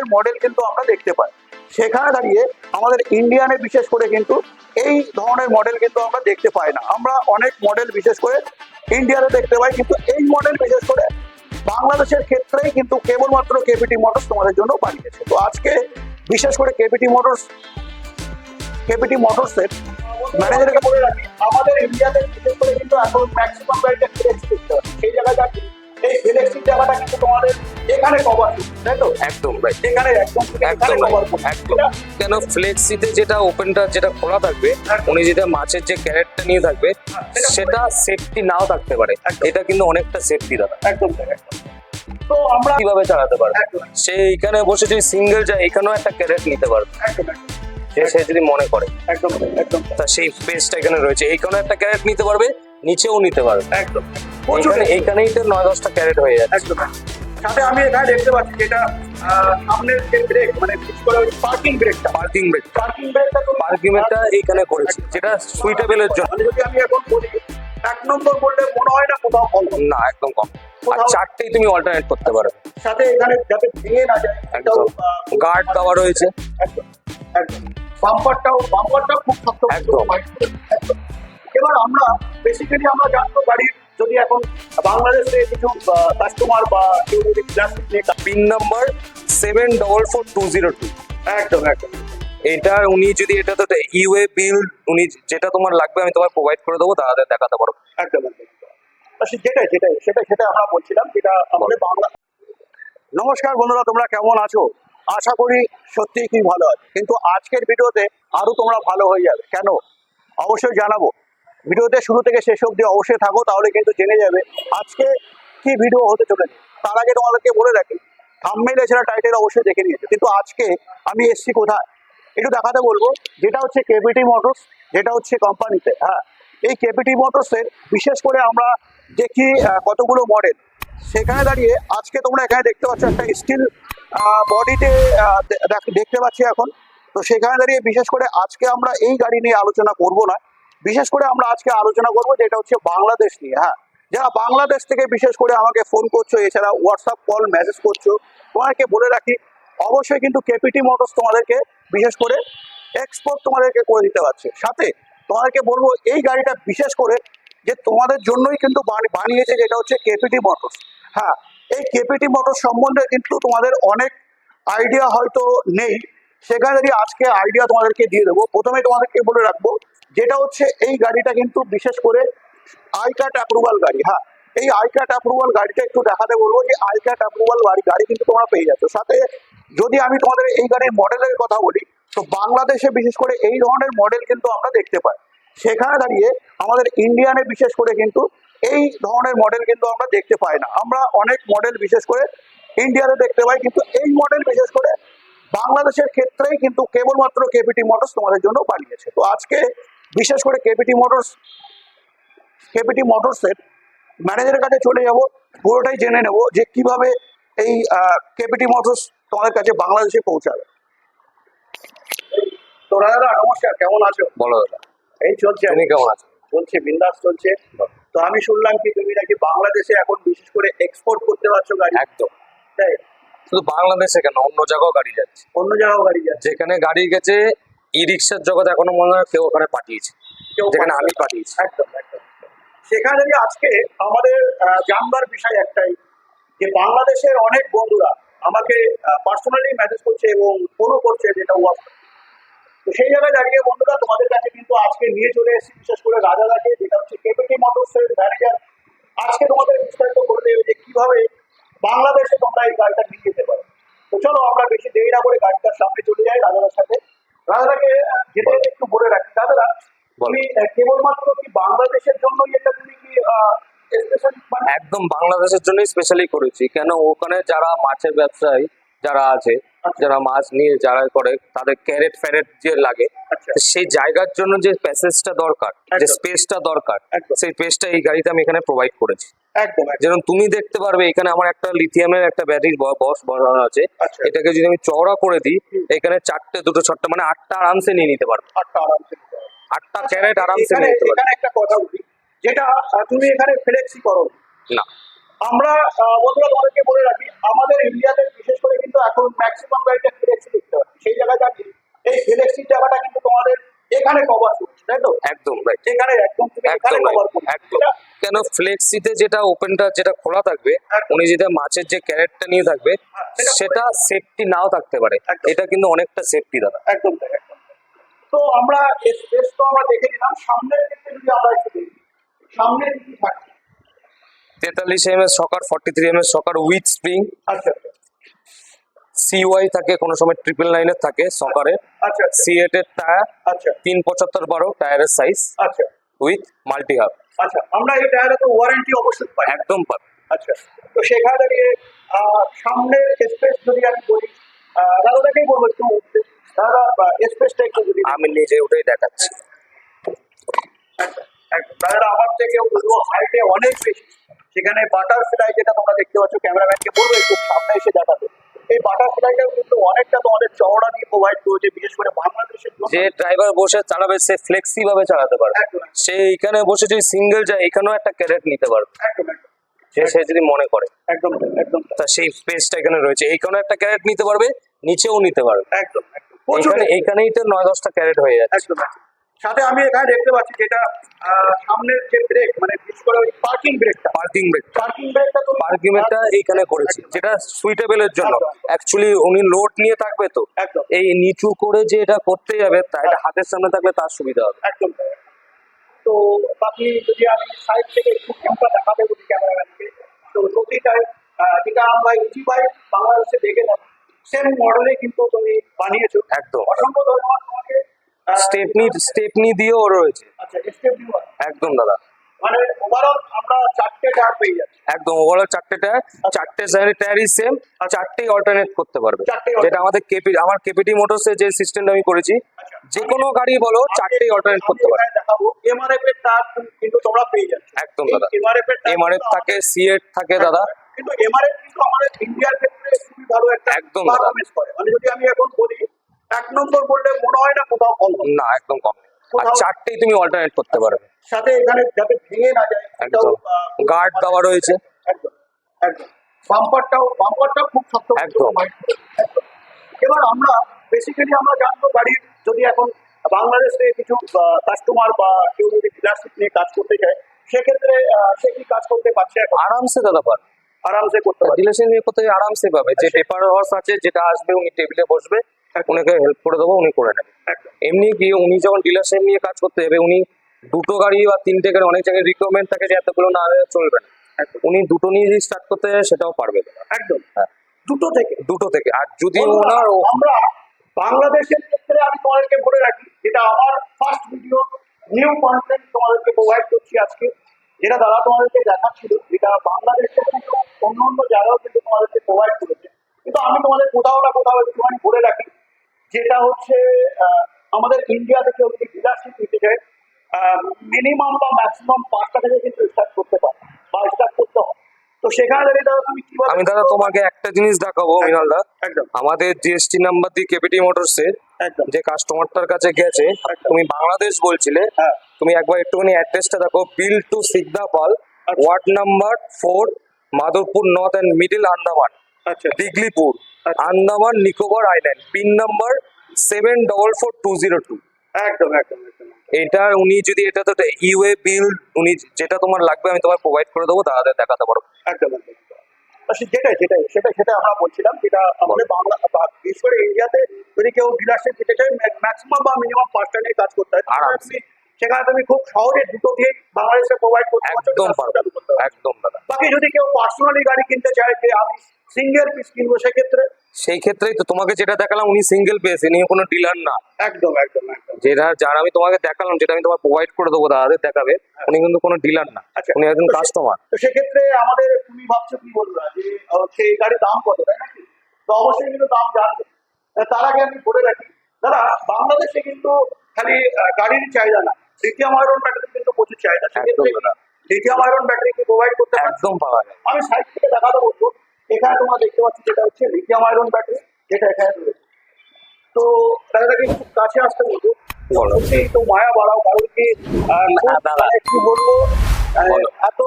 ধরনের মডেল কিন্তু আমরা দেখতে পাই। সেখানে দাঁড়িয়ে আমাদের ইন্ডিয়ানে বিশেষ করে কিন্তু এই ধরনের মডেল কিন্তু আমরা দেখতে পাই না। আমরা অনেক মডেল বিশেষ করে ইন্ডিয়াতে দেখতে পাই, কিন্তু এই মডেল বিশেষ করে বাংলাদেশের ক্ষেত্রেই কিন্তু কেবলমাত্র কেপিটি মোটরস তোমাদের জন্য বানিয়েছে। তো আজকে বিশেষ করে কেপিটি মোটরস কেপিটি মোটরসের ম্যানেজারকে বলে রাখি, আমাদের ইন্ডিয়াতে বিশেষ করে কিন্তু এখন ম্যাক্সিমাম গাড়িটা ফ্লেক্সি দেখতে পাচ্ছি সেই যাচ্ছি এই ফ্লেক্সি জায়গাটা কিন্তু তোমাদের এখানে কভার তাই তো? একদম রাইট এখানে একদম একদম এখানে কেন ফ্লেক্সিতে যেটা ওপেনটা যেটা খোলা থাকবে উনি যেটা মাছের যে ক্যারেটটা নিয়ে থাকবে সেটা সেফটি নাও থাকতে পারে। এটা কিন্তু অনেকটা সেফটি দাদা। একদম তো আমরা কীভাবে চালাতে পারবে? সে এইখানে বসে যদি সিঙ্গেল যায় এখানেও একটা ক্যারেট নিতে পারবে। যে সে যদি মনে করে। একদম একদম। তা সেই স্পেসটা এখানে রয়েছে। এইখানে একটা ক্যারেট নিতে পারবে নিচেও নিতে পারবে। একদম। এইখানে এইখানেই তো নয় দশটা ক্যারেট হয়ে যাচ্ছে। একদম। সাথে আমি এখানে দেখতে পাচ্ছি যেটা সামনের যে ব্রেক মানে পার্কিং ব্রেকটা পার্কিং ব্রেক পার্কিং ব্রেকটা তো পার্কিং ব্রেকটা এইখানে করেছি যেটা সুইটেবলের জন্য। যদি আমি এখন বলি এক নম্বর করলে মনে হয় না কোথাও কম না একদম কম। আর চারটেই তুমি অল্টারনেট করতে পারো। সাথে এখানে যাতে ভেঙে না যায় একদম। গার্ড দেওয়া রয়েছে। একদম একদম। বাম্পারটাও বাম্পারটাও খুব শক্ত। একদম। এবার আমরা বেসিক্যালি আমরা জানতো গাড়ির যদি এখন বাংলাদেশে কিছু কাস্টমার বা কেউ যদি প্লাস্টিক নিয়ে pin number seven double four two zero two একদম একদম। এটা উনি যদি এটা তো ইউএ বিল উনি যেটা তোমার লাগবে আমি তোমার প্রোভাইড করে দেবো তাদের দেখাতে পারো। একদম একদম। যেটাই যেটাই সেটা সেটা আমরা বলছিলাম যেটা আমাদের বাংলা। নমস্কার বন্ধুরা তোমরা কেমন আছো? আশা করি সত্যিই কি ভালো আছে। কিন্তু আজকের ভিডিওতে আরও তোমরা ভালো হয়ে যাবে। কেন? অবশ্যই জানাব। ভিডিওতে শুরু থেকে শেষ অবধি অবশ্যই থাকো, তাহলে কিন্তু জেনে যাবে আজকে কি ভিডিও হতে চলেছে। তার আগে তোমাদেরকে বলে রাখি থাম্বনেল এছাড়া টাইটেল অবশ্যই দেখে নিয়েছে, কিন্তু আজকে আমি এসছি কোথায়? একটু দেখাতে বলব, যেটা হচ্ছে কেপিটি মোটরস যেটা হচ্ছে কোম্পানিতে হ্যাঁ? এই কেপিটি মোটরসের বিশেষ করে আমরা দেখি কতগুলো মডেল সেখানে দাঁড়িয়ে আজকে তোমরা এখানে দেখতে পাচ্ছ একটা স্টিল বডিতে দেখতে পাচ্ছি এখন। তো সেখানে দাঁড়িয়ে বিশেষ করে আজকে আমরা এই গাড়ি নিয়ে আলোচনা করব না। বিশেষ করে আমরা আজকে আলোচনা করব যেটা হচ্ছে বাংলাদেশ নিয়ে হ্যাঁ? যারা বাংলাদেশ থেকে বিশেষ করে আমাকে ফোন করছ, এছাড়া হোয়াটসঅ্যাপ কল মেসেজ করছ, তোমাদেরকে বলে রাখি, অবশ্যই কিন্তু কেপিটি মোটরস তোমাদেরকে বিশেষ করে এক্সপোর্ট তোমাদেরকে করে দিতে পারছে। সাথে তোমাদেরকে বলব, এই গাড়িটা বিশেষ করে যে তোমাদের জন্যই কিন্তু বানি- বানিয়েছে যেটা হচ্ছে কেপিটি মোটরস হ্যাঁ এই কেপিটি মোটরস সম্বন্ধে কিন্তু তোমাদের অনেক আইডিয়া হয়তো নেই। সেখানে যদি আজকে আইডিয়া তোমাদেরকে দিয়ে দেবো প্রথমে তোমাদেরকে বলে রাখব যেটা হচ্ছে এই গাড়িটা কিন্তু বিশেষ করে আই কার্ড অ্যাপ্রুভাল গাড়ি হ্যাঁ? এই আই কার্ড অ্যাপ্রুভাল গাড়িটা একটু দেখাতে বলব যে আই কার্ড অ্যাপ্রুভাল গাড়ি গাড়ি কিন্তু তোমরা পেয়ে যাচ্ছ। সাথে যদি আমি তোমাদের এই গাড়ির মডেলের কথা বলি, তো বাংলাদেশে বিশেষ করে এই ধরনের মডেল কিন্তু আমরা দেখতে পাই। সেখানে দাঁড়িয়ে আমাদের ইন্ডিয়ানে বিশেষ করে কিন্তু এই ধরনের মডেল কিন্তু আমরা দেখতে পাই না। আমরা অনেক মডেল বিশেষ করে ইন্ডিয়াতে দেখতে পাই, কিন্তু এই মডেল বিশেষ করে বাংলাদেশের ক্ষেত্রেই কিন্তু কেবলমাত্র কেপিটি মোটরস তোমাদের জন্য বানিয়েছে তো আজকে বিশেষ করে কেপিটি মোটরস কেপিটি মোটরসের ম্যানেজারের কাছে চলে যাব পুরোটাই জেনে নেব যে কীভাবে এই কেপিটি মোটরস তোমাদের কাছে বাংলাদেশে পৌঁছাবে। তো দাদা নমস্কার কেমন আছো? বলো দাদা এই চলছে। তুমি কেমন আছো? চলছে বিন্দাস চলছে। তো আমি শুনলাম কি তুমি নাকি বাংলাদেশে এখন বিশেষ করে এক্সপোর্ট করতে পারছ গাড়ি? একদম। তাই? শুধু বাংলাদেশে কেন অন্য জায়গাও গাড়ি যাচ্ছে। অন্য জায়গাও গাড়ি যাচ্ছে। যেখানে গাড়ি গেছে ই রিক্সার জগৎ এখনও মনে হয় কেউ ওখানে পাঠিয়েছে যেখানে আমি পাঠিয়েছি। একদম একদম সেখানে আজকে আমাদের জানবার বিষয় একটাই যে বাংলাদেশের অনেক বন্ধুরা আমাকে পার্সোনালি মেসেজ করছে এবং ফোনও করছে যেটা হোয়াটসঅ্যাপ তো সেই জায়গায় দাঁড়িয়ে বন্ধুরা তোমাদের কাছে কিন্তু আজকে নিয়ে চলে এসেছি বিশেষ করে রাজা রাজাদাকে যেটা হচ্ছে কেপিটি মোটরসের ম্যানেজার আজকে তোমাদের বিস্তারিত করে দেবে যে কীভাবে বাংলাদেশে তোমরা এই গাড়িটা নিয়ে যেতে পারো। তো চলো আমরা বেশি দেরি না করে গাড়িটার সামনে চলে যাই রাজাদার সাথে। আহ, যেতে যেতে একটু বলে রাখি দাদারা তুমি কেবলমাত্র কি বাংলাদেশের জন্যই এটা তুমি কি মানে একদম বাংলাদেশের জন্যই স্পেশালি করেছি। কেন? ওখানে যারা মাছের ব্যবসায়ী যারা আছে যারা মাছ নিয়ে যারা করে তাদের ক্যারেট ফ্যারেট যে লাগে আচ্ছা। সেই জায়গার জন্য যে প্যাসেজটা দরকার যে স্পেসটা দরকার সেই স্পেসটা এই গাড়িতে আমি এখানে প্রোভাইড করেছি। একদম যেমন তুমি দেখতে পারবে এখানে আমার একটা লিথিয়ামের একটা ব্যাটারির বস বসানো আছে। আচ্ছা। এটাকে যদি আমি চওড়া করে দিই এখানে চারটে দুটো ছটটা মানে আটটা আরামসে নিয়ে নিতে পারবে। আটটা আরামসে আটটা ক্যারেট আরামসে নিতে পারবে। একটা কথা বলি যেটা তুমি এখানে ফ্লেক্সি করো না। আমরা বন্ধুরা তোমাদেরকে বলে রাখি আমাদের ইন্ডিয়াতে বিশেষ করে কিন্তু এখন ম্যাক্সিমাম গাড়িটা ফ্লেক্সি দেখতে পাচ্ছি সেই জায়গায় দাঁড়িয়ে এই ফ্লেক্সির জায়গাটা কিন্তু তোমাদের এখানে কভার করছে তাই তো? একদম রাইট এখানে একদম তুমি এখানে কভার করছে একদম। কেন ফ্লেক্সিতে যেটা ওপেনটা যেটা খোলা থাকবে উনি যেটা মাছের যে ক্যারেটটা নিয়ে থাকবে হ্যাঁ, সেটা সেফটি নাও থাকতে পারে। এটা কিন্তু অনেকটা সেফটি দাদা। একদম। তো আমরা স্পেস তো আমরা দেখে নিলাম সামনের দিকে যদি আমরা একটু দেখি সামনে কি থাকে তেতাল্লিশ M S sucker forty three M S sucker with spring আচ্ছা সিওয়াই থাকে কোনো সময় ট্রিপল নাইনের থাকে সকারে আচ্ছা। সি এর টায়ার আচ্ছা। তিন পঁচাত্তর বারো টায়ারের সাইজ আচ্ছা। উইথ মাল্টি হাব আচ্ছা আমরা এই টায়ারে তো ওয়ারেন্টি অবশ্যই পাই। একদম পাবে আচ্ছা তো সেখানে দাঁড়িয়ে সামনের স্পেস যদি আমি বলি দাদাটাকেই বলব একটু দাদা স্পেসটা একটু যদি আমি নিজে ওটাই দেখাচ্ছি। একদম, আমার যদিও হাইটে অনেক বেশি। সেখানে বাটারফ্লাই যেটা তোমরা দেখতে পাচ্ছ ক্যামেরাম্যানকে বলব একটু সামনে এসে দেখাতে। এই বাটারফ্লাইটাও কিন্তু অনেকটা তোমাদের চওড়া দিয়ে প্রোভাইড করেছে বিশেষ করে বাংলাদেশের যে ড্রাইভার বসে চালাবে সে ফ্লেক্সি ভাবে চালাতে পারবে। সে এইখানে বসে যদি সিঙ্গেল যায় এখানেও একটা ক্যারেট নিতে পারবে। একদম সে সে যদি মনে করে। একদম একদম তা সেই স্পেসটা এখানে রয়েছে। এইখানেও একটা ক্যারেট নিতে পারবে নিচেও নিতে পারবে। একদম এখানে এইখানেই তো নয় দশটা ক্যারেট হয়ে যাচ্ছে। একদম। সাথে আমি এখানে দেখতে পাচ্ছি যেটা সামনের যে ব্রেক মানে বিশেষ করে ওই পার্কিং ব্রেকটা পার্কিং ব্রেক পার্কিং ব্রেকটা তো পার্কিং ব্রেকটা এইখানে করেছি যেটা সুইটেবলের জন্য। অ্যাকচুয়ালি উনি লোড নিয়ে থাকবে তো। একদম। এই নিচু করে যে এটা করতে যাবে তা এটা হাতের সামনে থাকলে তার সুবিধা হবে। একদম। তো বাকি যদি আমি সাইড থেকে একটু ক্যামেরা দেখাতে বলি ক্যামেরাম্যানকে তো আহ, যেটা আমরা ইজি বাইক বাংলাদেশে দেখে থাকি সেম মডেলে কিন্তু তুমি বানিয়েছো। একদম। অসংখ্য ধন্যবাদ তোমাকে। স্টেপনি স্টেপনি দিয়েও রয়েছে। আচ্ছা একদম দাদা। মানে একদম ওভারঅল চারটে টায়ার চারটে টায়ারই সেম চারটেই অল্টারনেট করতে পারবে। যেটা আমাদের কেপি আমার কেপিটি মোটরসে যে সিস্টেমটা আমি করেছি আচ্ছা। যে কোনো গাড়ি বলো চারটেই অল্টারনেট করতে পারবে। এমআরএফ এর কিন্তু তোমরা পেয়ে যাচ্ছ। একদম দাদা। এমআরএফ এর টায়ার এমআরএফ কিন্তু থাকে সিএট থাকে দাদা। কিন্তু এমআরএফ কিন্তু আমাদের ইন্ডিয়ার ক্ষেত্রে খুবই ভালো একটা একদম দাদা। মানে যদি আমি এখন বলি এক নম্বর বললে মনে হয় না কোথাও কম না একদম কম আর চারটেই তুমি অল্টারনেট করতে পারবে সাথে এখানে যাতে ভেঙে না যায় একদম। গার্ড দেওয়া রয়েছে। একদম একদম। বাম্পারটাও বাম্পারটাও খুব শক্ত একদম। এবার আমরা বেসিক্যালি আমরা জানব গাড়ির যদি এখন বাংলাদেশে কিছু কাস্টমার বা কেউ যদি ডিলারশিপ নিয়ে কাজ করতে চায় সেক্ষেত্রে সে কি কাজ করতে পারছে আরামসে দাদা পারবে। আরামসে করতে পারছে ডিলারশিপ নিয়ে কোথায় আরামসে পাবে। যে পেপার হর্স আছে যেটা আসবে উনি টেবিলে বসবে। উনাকে হেল্প করে দেবো উনি করে নেবে। এমনি গিয়ে উনি যখন ডিলারশিপ নিয়ে কাজ করতে যাবে উনি দুটো গাড়ি বা তিনটে গাড়ি অনেক জায়গায় রিকোয়ারমেন্ট থাকে যে এতগুলো না চলবে না। উনি দুটো নিয়ে যদি স্টার্ট করতে সেটাও পারবে। একদম। হ্যাঁ। দুটো থেকে। দুটো থেকে। আর যদি ওনার আমরা বাংলাদেশের ক্ষেত্রে আমি তোমাদেরকে বলে রাখি যেটা আমার ফার্স্ট ভিডিও নিউ কন্টেন্ট তোমাদেরকে প্রোভাইড করছি আজকে যেটা দাদা তোমাদেরকে দেখাচ্ছিল যেটা বাংলাদেশের অন্য অন্য জায়গাও কিন্তু তোমাদেরকে প্রোভাইড করেছে। কিন্তু আমি তোমাদের কোথাও না কোথাও একটুখানি বলে রাখি যেটা হচ্ছে আমাদের ইন্ডিয়া থেকে যদি ডিলারশিপ নিতে চায় মিনিমাম বা ম্যাক্সিমাম পাঁচটা থেকে কিন্তু স্টার্ট করতে পারে বা স্টার্ট করতে হয় তো সেখানে দাঁড়িয়ে দাদা তুমি আমি দাদা তোমাকে একটা জিনিস দেখাবো মৃণাল দা একদম। আমাদের জিএসটি নাম্বার দিয়ে কেপিটি মোটরসের একদম। যে কাস্টমারটার কাছে গেছে তুমি বাংলাদেশ বলছিলে হ্যাঁ। তুমি একবার একটুখানি অ্যাড্রেসটা দেখো বিল টু সিগদা পাল আচ্ছা। Ward number four Madhabpur north and middle Andaman আচ্ছা। Diglipur. Andaman Nicobar island pin number seven double four two zero two. একদম একদম এটা উনি যদি এটা তো ইউএ বিল উনি যেটা তোমার লাগবে আমি তোমার প্রোভাইড করে দেবো তাদের দেখাতে পারব একদম একদম। যেটাই যেটাই সেটা সেটা আমরা বলছিলাম যেটা আমাদের বাংলা। বিশেষ করে ইন্ডিয়াতে যদি কেউ ডিলারশিপ দিতে চায় ম্যাক্সিমাম বা মিনিমাম পাঁচটা নিয়ে কাজ করতে হয়। তুমি সেখানে তুমি খুব সহজে দুটো দিয়ে বাংলাদেশে প্রোভাইড করতে একদম। একদম দাদা বাকি যদি কেউ পার্সোনালি গাড়ি কিনতে চায় যে আমি সিঙ্গেল পিস কিনবো সেক্ষেত্রে? সেই ক্ষেত্রেই তো তোমাকে যেটা দেখালাম উনি সিঙ্গেল পেয়েছে নিয়ে কোনো ডিলার না। একদম একদম যেটা যার আমি তোমাকে দেখালাম যেটা আমি তোমার প্রোভাইড করে দেবো দাদাদের দেখাবে উনি কিন্তু কোনো ডিলার না। আচ্ছা। উনি একজন কাস্টমার তো সেক্ষেত্রে আমাদের তুমি ভাবছ কি বলবা যে সেই গাড়ির দাম কত তাই নাকি তো অবশ্যই কিন্তু দাম জানবে। তার আগে আমি বলে রাখি দাদা বাংলাদেশে কিন্তু খালি গাড়ির চাহিদা না। লিথিয়াম আয়রন ব্যাটারি কিন্তু প্রচুর চাহিদা সেক্ষেত্রে। লিথিয়াম আয়রন ব্যাটারি কি প্রোভাইড করতে একদম পাওয়া যায় আমি সাইড থেকে দেখাতে বলব এখানে তোমরা দেখতে পাচ্ছ যেটা হচ্ছে লিথিয়াম আয়রন ব্যাটারি যেটা এখানে রয়েছে। তো দাদাকে একটু কাছে আসতে বলব একটু মায়া বাড়াও কারণ কি কি বলব এত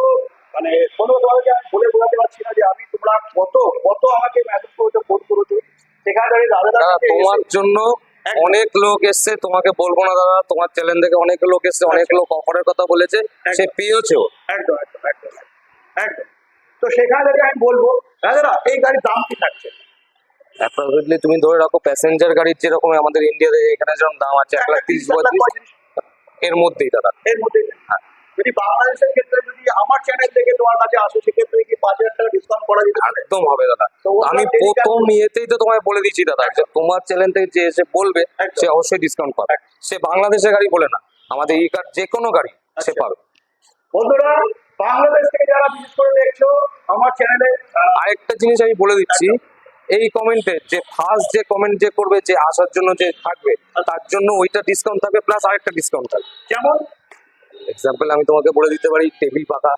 মানে কোনো তোমাকে আমি বলে বোঝাতে পারছি না যে আমি তোমরা কত কত আমাকে মেসেজ করেছ ফোন করেছ। সেখানে দাদা তোমার জন্য। অনেক লোক এসছে তোমাকে বলব না দাদা তোমার চ্যানেল থেকে অনেক লোক এসছে অনেক লোক অফারের কথা বলেছে সে পেয়েছে একদম একদম একদম একদম। তো সেখানে আমি বলব দাদা এই গাড়ির দাম কি থাকছে? অ্যাপ্রক্সিমেটলি তুমি ধরে রাখো প্যাসেঞ্জার গাড়ির যেরকম আমাদের ইন্ডিয়াতে এখানে যেরকম দাম আছে এক লাখ তিরিশ পঁয়ত্রিশ। এর মধ্যেই দাদা। এর মধ্যে যদি বাংলাদেশের ক্ষেত্রে যদি আমার চ্যানেল থেকে তোমার কাছে আসো সেক্ষেত্রে কি পাঁচ হাজার টাকা ডিসকাউন্ট করা যেতে পারে? একদম হবে দাদা। আমি প্রথম ইয়েতেই তো তোমায় বলে দিচ্ছি দাদা যে তোমার চ্যানেল থেকে যে এসে বলবে সে অবশ্যই ডিসকাউন্ট পাবে। সে বাংলাদেশের গাড়ি বলে না আমাদের ই কার্ড যে কোনো গাড়ি সে আচ্ছা। পাবে। বন্ধুরা বাংলাদেশ থেকে যারা বিশেষ করে দেখছ আমার চ্যানেলে আরেকটা জিনিস আমি বলে দিচ্ছি এই কমেন্টে যে ফার্স্ট যে কমেন্ট যে করবে যে আসার জন্য যে থাকবে তার জন্য ওইটা ডিসকাউন্ট থাকবে প্লাস আরেকটা ডিসকাউন্ট থাকবে। যেমন এক্সাম্পল আমি তোমাকে বলে দিতে পারি টেবিল পাকা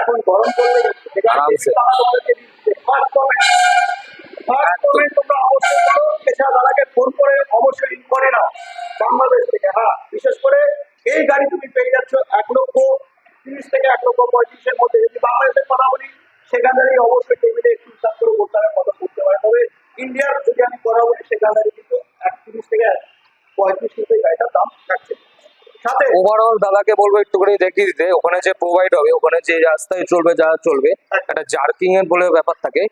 এখন গরম পড়লে আরামসে। ফার্স্ট কমেন্ট ফার্স্ট কমেন্ট তোমরা অবশ্যই করো এছাড়া দাদাকে ফোন করে অবশ্যই করে নাও। বাংলাদেশ থেকে হ্যাঁ বিশেষ করে এই গাড়ি তুমি পেয়ে যাচ্ছ এক লক্ষ তিরিশ থেকে এক লক্ষ পঁয়ত্রিশের মধ্যে। যদি বাংলাদেশের কথা বলি সেখান অবশ্যই টেবিলে একটু হিসাব করে বলতে হবে কথা বলতে পারে তবে ইন্ডিয়ার যদি আমি কথা বলি সেখান কিন্তু এক তিরিশ থেকে পঁয়ত্রিশ কিন্তু গাড়িটার দাম থাকছে। ওভারঅল দাদাকে বলব একটু করে দেখিয়ে দিতে ওখানে যে প্রোভাইড হবে ওখানে যে রাস্তায় চলবে যা চলবে একটা জার্কিং এর বলে ব্যাপার থাকে।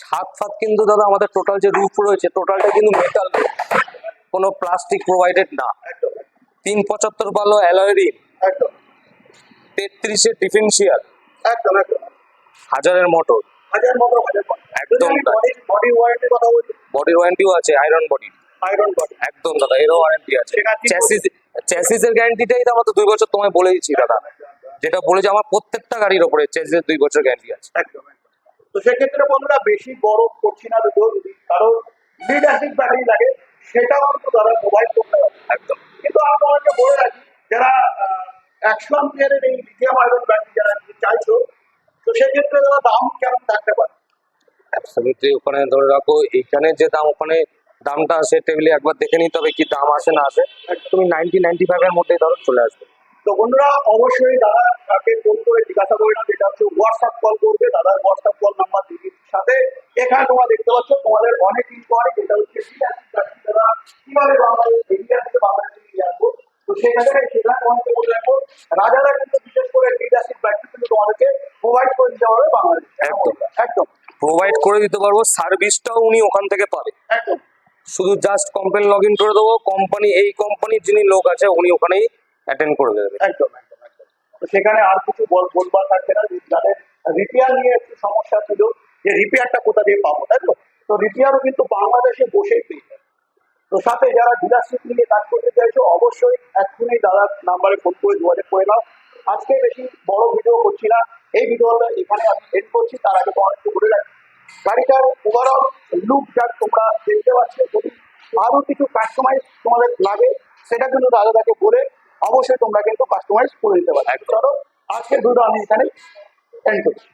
ছাদ ফাত কিন্তু দাদা আমাদের টোটাল যে রুফ রয়েছে টোটালটা কিন্তু মেটাল কোনো প্লাস্টিক প্রোভাইডেড না। তিন পঁচাত্তর বালো অ্যালয়েরি তেত্রিশের ডিফেন্সিয়াল একদম একদম। হাজারের মোটর হাজার মতো একদম। বডি ওয়ারেন্টির কথা বলি বডির ওয়ারেন্টিও আছে আয়রন বডি আয়রন বডি একদম দাদা এরও ওয়ারেন্টি আছে। চ্যাসিস চ্যাসিসের গ্যারান্টিটাই তো আমরা তো দুই বছর তোমায় বলে দিচ্ছি দাদা। যেটা বলেছে আমার প্রত্যেকটা গাড়ির ওপরে চ্যাসিসের দুই বছর গ্যারান্টি আছে। একদম। তো সেক্ষেত্রে বন্ধুরা বেশি বড় করছি না যদিও যদি কারও লিড অ্যাসিড ব্যাটারি লাগে সেটাও কিন্তু তারা প্রোভাইড করতে পারে একদম। কিন্তু আমি তোমাকে বলে রাখি যারা একশো অ্যাম্পিয়ারের এই লিথিয়াম আয়রন ব্যাটারি যারা চাইছো তো সেক্ষেত্রে তারা দাম কেমন থাকতে পারে? অ্যাবসলিউটলি ওখানে ধরে রাখো এখানে যে দাম ওখানে দামটা আসে টেবিলে একবার দেখে নিতে হবে কি দাম আসে না আসে তুমি নাইনটি নাইনটি ফাইভের মধ্যে ধরো চলে আসবে। তো বন্ধুরা অবশ্যই দাদা তাকে ফোন করে জিজ্ঞাসা করে না যেটা হচ্ছে হোয়াটসঅ্যাপ কল করবে দাদার হোয়াটসঅ্যাপ কল নাম্বার দিদির সাথে। এখানে তোমরা দেখতে পাচ্ছ তোমাদের অনেক ইনকোয়ারি যেটা হচ্ছে দাদা কীভাবে বাংলাদেশ ইন্ডিয়া থেকে বাংলাদেশে নিয়ে আসব। তো সেখানে সেখানে তোমাকে বলে রাখব। রাজারা কিন্তু বিশেষ করে লিডারশিপ ব্যাটরি কিন্তু তোমাদেরকে প্রোভাইড করে দিতে হবে বাংলাদেশ। একদম। একদম। প্রোভাইড করে দিতে পারব সার্ভিসটাও উনি ওখান থেকে পাবে। একদম। শুধু জাস্ট কমপ্লেন লগ ইন করে দেবো কোম্পানি এই কোম্পানির যিনি লোক আছে, উনি ওখানেই অ্যাটেন্ড করে দেবে। একদম সেখানে আর কিছু বলবার থাকছে না। যাদের রিপেয়ার নিয়ে একটু সমস্যা ছিল, যে রিপেয়ারটা কোথা দিয়ে পাবো, তাই তো? তো রিপেয়ারও কিন্তু বাংলাদেশে বসেই পেয়ে যাবে তো সাথে যারা ডিলারশিপ নিয়ে কাজ করতে চাইছো, অবশ্যই এক্ষুনি দাদার নাম্বারে ফোন করে যোগাযোগ করে নাও। আজকে বেশি বড় ভিডিও করছি না। এই ভিডিওটা এখানে আমি এড করছি, তার আগে তোমার একটু বলে গাড়িটার ওভারঅল লুক যা তোমরা দেখতে পাচ্ছ যদি আরও কিছু কাস্টমাইজ তোমাদের লাগে সেটা কিন্তু দাদাদাকে বলে অবশ্যই তোমরা কিন্তু কাস্টমাইজ করে দিতে পারো। চলো আজকের ভিডিও আমি এখানে এন্ড করছি